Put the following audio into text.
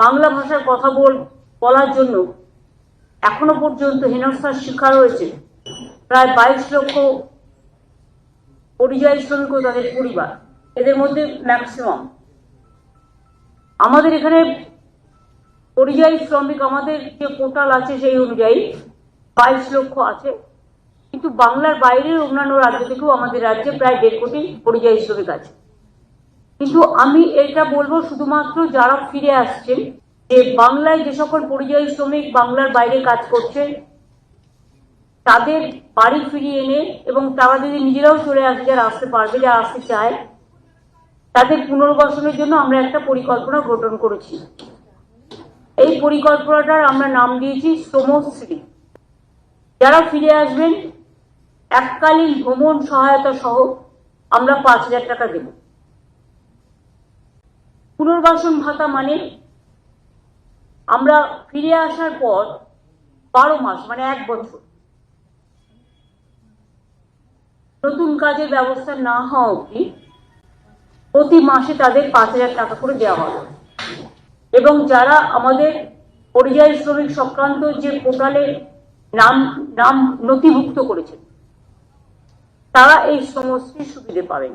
বাংলা ভাষার কথা বল, বলার জন্য এখনও পর্যন্ত হেনস্থার শিকার হয়েছে। প্রায় বাইশ লক্ষ পরিযায়ী শ্রমিক ও তাদের পরিবার। এদের মধ্যে ম্যাক্সিমাম আমাদের এখানে পরিযায়ী শ্রমিক আমাদের যে পোর্টাল আছে সেই অনুযায়ী বাইশ লক্ষ আছে। কিন্তু বাংলার বাইরের অন্যান্য রাজ্য থেকেও আমাদের রাজ্যে প্রায় দেড় কোটি পরিযায়ী শ্রমিক আছে। কিন্তু আমি এটা বলব শুধুমাত্র যারা ফিরে আসছেন, যে বাংলায় যে সকল পরিযায়ী শ্রমিক বাংলার বাইরে কাজ করছে, তাদের বাড়ি ফিরিয়ে এনে এবং তারা যদি নিজেরাও চলে আসে যারা আসতে পারবে যারা আসতে চায়, তাদের পুনর্বাসনের জন্য আমরা একটা পরিকল্পনা গঠন করেছি। এই পরিকল্পনাটার আমরা নাম দিয়েছি শ্রমশ্রী। যারা ফিরে আসবেন, এককালীন ভ্রমণ সহায়তা সহ আমরা পাঁচ হাজার টাকা দেব। পুনর্বাসন ভাতা মানে আমরা ফিরে আসার পর বারো মাস মানে এক বছর। নতুন কাজের ব্যবস্থা না হওয়া অবধি প্রতি মাসে তাদের পাঁচ হাজার টাকা করে দেওয়া হবে। এবং যারা আমাদের পরিযায়ী শ্রমিক সংক্রান্ত যে পোর্টালে নাম নাম নথিভুক্ত করেছেন, তারা এই সমস্ত সুবিধে পাবেন।